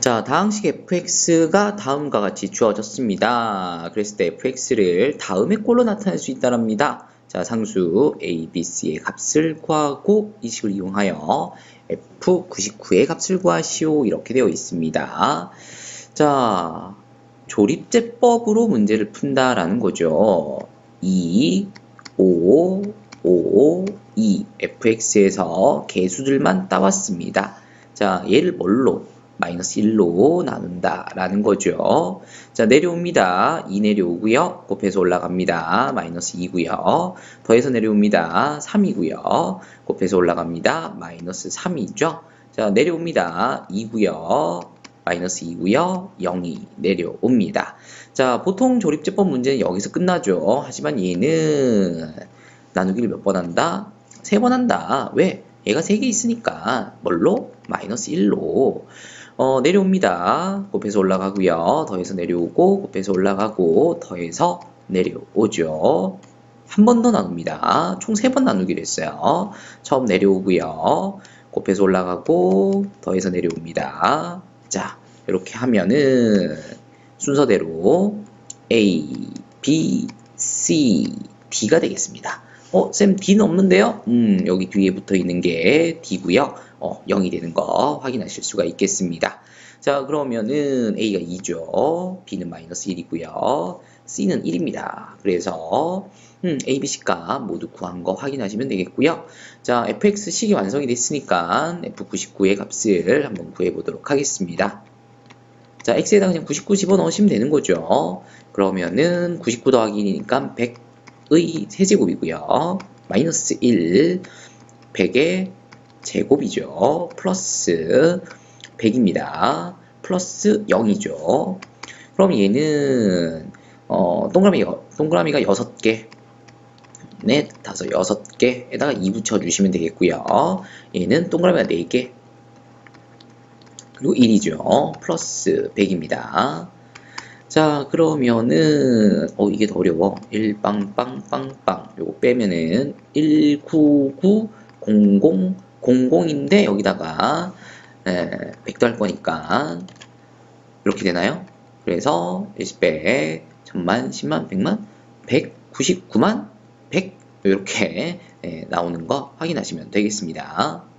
자, 다항식 fx가 다음과 같이 주어졌습니다. 그랬을 때 fx를 다음의 꼴로 나타낼 수 있다랍니다. 자, 상수 a, b, c의 값을 구하고 이 식을 이용하여 f99의 값을 구하시오 이렇게 되어 있습니다. 자, 조립제법으로 문제를 푼다라는 거죠. 2, 5, 5, 2 fx에서 개수들만 따왔습니다. 자, 얘를 뭘로? 마이너스 1로 나눈다 라는 거죠. 자, 내려옵니다. 2 내려오고요. 곱해서 올라갑니다. 마이너스 2고요. 더해서 내려옵니다. 3이고요. 곱해서 올라갑니다. 마이너스 3이죠. 자, 내려옵니다. 2고요. 마이너스 2고요. 0이 내려옵니다. 자, 보통 조립제법 문제는 여기서 끝나죠. 하지만 얘는 나누기를 몇 번 한다? 세 번 한다. 왜? 얘가 3개 있으니까 뭘로? 마이너스 1로 어, 내려옵니다. 곱해서 올라가고요. 더해서 내려오고 곱해서 올라가고 더해서 내려오죠. 한 번 더 나눕니다. 총 세 번 나누기로 했어요. 처음 내려오고요. 곱해서 올라가고 더해서 내려옵니다. 자, 이렇게 하면은 순서대로 A, B, C, D가 되겠습니다. 어, 쌤 D는 없는데요? 음, 여기 뒤에 붙어 있는 게 D고요. 어, 0이 되는 거 확인하실 수가 있겠습니다. 자, 그러면은 A가 2죠. B는 마이너스 1이고요. C는 1입니다. 그래서 음, A, B, C가 모두 구한 거 확인하시면 되겠고요. 자, fx식이 완성이 됐으니까 f99의 값을 한번 구해보도록 하겠습니다. 자, x에다 그냥 99 집어넣으시면 되는 거죠. 그러면은 99 더하기 1이니까 100 의 세제곱이고요. 마이너스 1, 100의 제곱이죠. 플러스 100입니다. 플러스 0이죠. 그럼 얘는 어, 동그라미, 동그라미가 6개 넷, 다섯, 여섯 개에다가 2 붙여주시면 되겠고요. 얘는 동그라미가 4개 그리고 1이죠. 플러스 100입니다. 자 그러면은 어 이게 더 어려워 1빵빵빵빵 요거 빼면은 19900 00인데 여기다가 에, 100도 할 거니까 이렇게 되나요? 그래서 10배, 1000만, 10만, 100만, 199만, 100 이렇게 예, 나오는 거 확인하시면 되겠습니다.